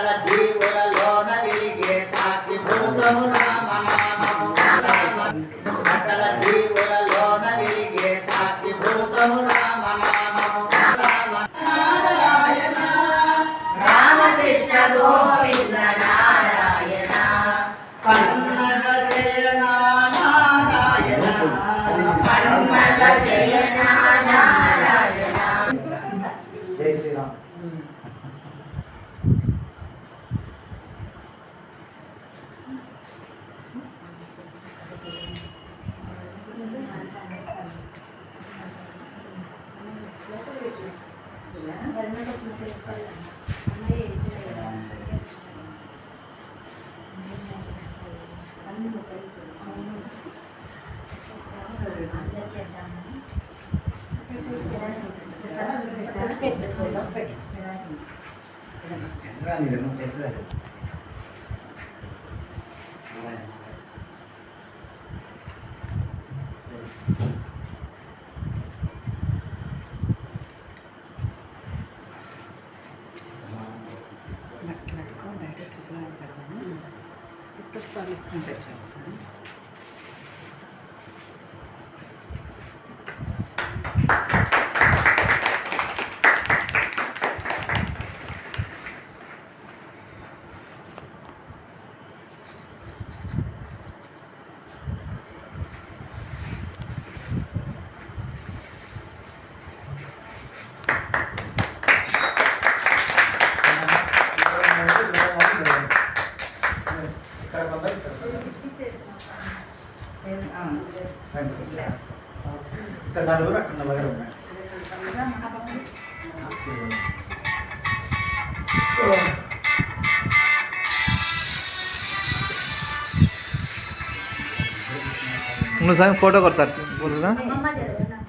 సకల జీవులలోన విరిగే సాక్షి భూతము రామనామము సకల జీవులలోన విరిగే సాక్షి భూతము రామనామము నారాయణ రామకృష్ణ పెద్దదాన్ని పుష్పాలు ఇక్కడ నలుగురు అక్కడ నలుగురు ఉన్నాయి నువ్వు సాయం ఫోటో కొడతారు అమ్మ జరుగుతున్నా